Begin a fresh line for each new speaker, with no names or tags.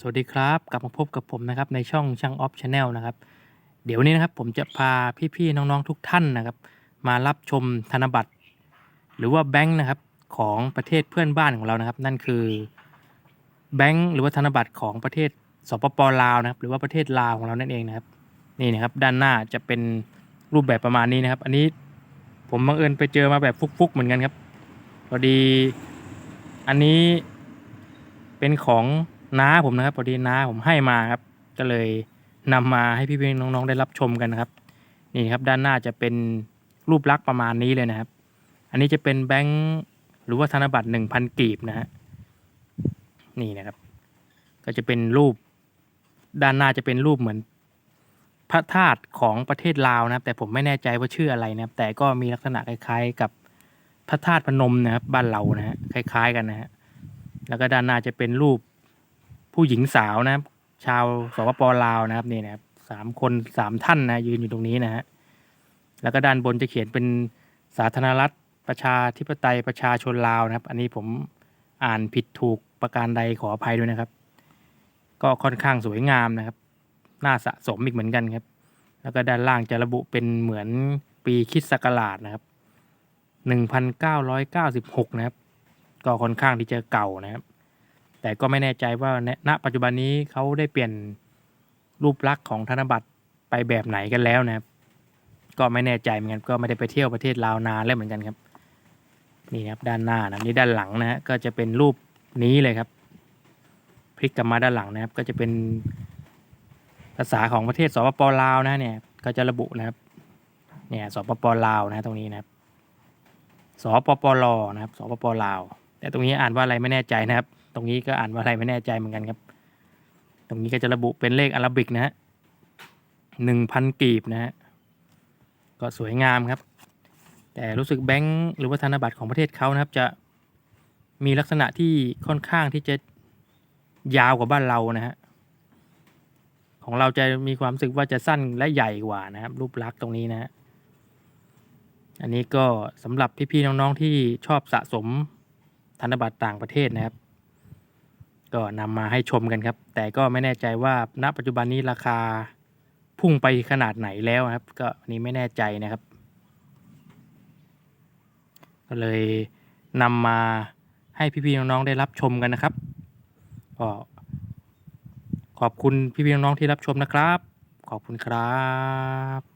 สวัสดีครับ กลับมาพบกับผมนะครับในช่องช่างออฟชาแนลนะครับ เดี๋ยววันนี้นะครับผมจะพาพี่ๆน้องๆทุกท่านนะครับ มารับชมธนบัตร หรือว่าแบงค์นะครับของประเทศเพื่อนบ้านของเรานะครับ นั่นคือแบงค์หรือว่าธนบัตรของประเทศสปปลาวนะครับ หรือว่าประเทศลาวของเรานั่นเองนะครับนี่นะครับ ด้านหน้าจะเป็นรูปแบบประมาณนี้นะครับ อันนี้ผมบังเอิญไปเจอมาแบบฟุกๆเหมือนกันครับพอดี อันนี้เป็นของ น้าผมนะครับพอดีน้าผมให้มาครับ ก็เลยนำมาให้พี่ๆน้องๆได้รับชมกันนะครับ นี่ครับด้านหน้าจะเป็นรูปลักษณ์ประมาณนี้เลยนะครับ อันนี้จะเป็นแบงค์หรือว่าธนบัตรหนึ่งพันกีบนะฮะนี่นะครับ ก็จะเป็นรูปด้านหน้าจะเป็นรูปเหมือนพระธาตุของประเทศลาวนะครับ แต่ผมไม่แน่ใจว่าชื่ออะไรนะครับ แต่ก็มีลักษณะคล้ายๆกับพระธาตุพนมนะครับ บ้านเรานะฮะคล้าย ๆ กันนะฮะแล้วก็ด้านหน้าจะเป็นรูป ผู้หญิงสาวนะครับ ชาวสปปลาวนะครับนี่นะครับสามคนสามท่านนะยืนอยู่ตรงนี้นะฮะแล้วก็ด้านบนจะเขียนเป็นสาธารณรัฐประชาธิปไตยประชาชนลาวนะครับ อันนี้ผมอ่านผิดถูกประการใดขออภัยด้วยนะครับ ก็ค่อนข้างสวยงามนะครับ น่าสะสมอีกเหมือนกันครับ แล้วก็ด้านล่างจะระบุเป็นเหมือนปีคิดศักราชนะครับ 1996 นะครับ ก็ค่อนข้างที่จะเก่านะครับ แต่ก็ไม่แน่ใจว่าณปัจจุบันนี้เขาได้เปลี่ยนรูปลักษณ์ของธนบัตรไปแบบไหนกันแล้วนะครับ ก็ไม่แน่ใจเหมือนกันก็ไม่ได้ไปเที่ยวประเทศลาวนานแล้วเหมือนกันครับ นี่ครับด้านหน้านะนี่ด้านหลังนะฮะก็จะเป็นรูปนี้เลยครับพลิกกลับมาด้านหลังนะครับ ก็จะเป็นภาษาของประเทศสปปลาวนะเนี่ยก็จะระบุนะครับเนี่ยสปปลาวนะตรงนี้นะครับสปปลนะครับสปปลาว แต่ตรงนี้อ่านว่าอะไรไม่แน่ใจนะครับ ตรงนี้ก็อ่านว่าอะไรไม่แน่ใจเหมือนกันครับ ตรงนี้ก็จะระบุเป็นเลขอาราบิกนะฮะหนึ่งพันกีบนะฮะก็สวยงามครับ แต่รู้สึกแบงค์หรือว่าธนบัตรของประเทศเขานะครับ จะมีลักษณะที่ค่อนข้างที่จะยาวกว่าบ้านเรานะฮะของเราจะมีความรู้สึกว่าจะสั้นและใหญ่กว่านะครับ รูปลักษณ์ตรงนี้นะฮะอันนี้ก็สำหรับพี่ๆน้องๆที่ชอบสะสมธนบัตรต่างประเทศนะครับ ก็นำมาให้ชมกันครับ แต่ก็ไม่แน่ใจว่าณปัจจุบันนี้ราคาพุ่งไปขนาดไหนแล้วครับ ก็นนี้ไม่แน่ใจนะครับ ก็เลยนำมาให้พี่ๆน้องๆได้รับชมกันนะครับก็ขอบคุณพี่ๆน้องๆที่รับชมนะครับ ขอบคุณครับ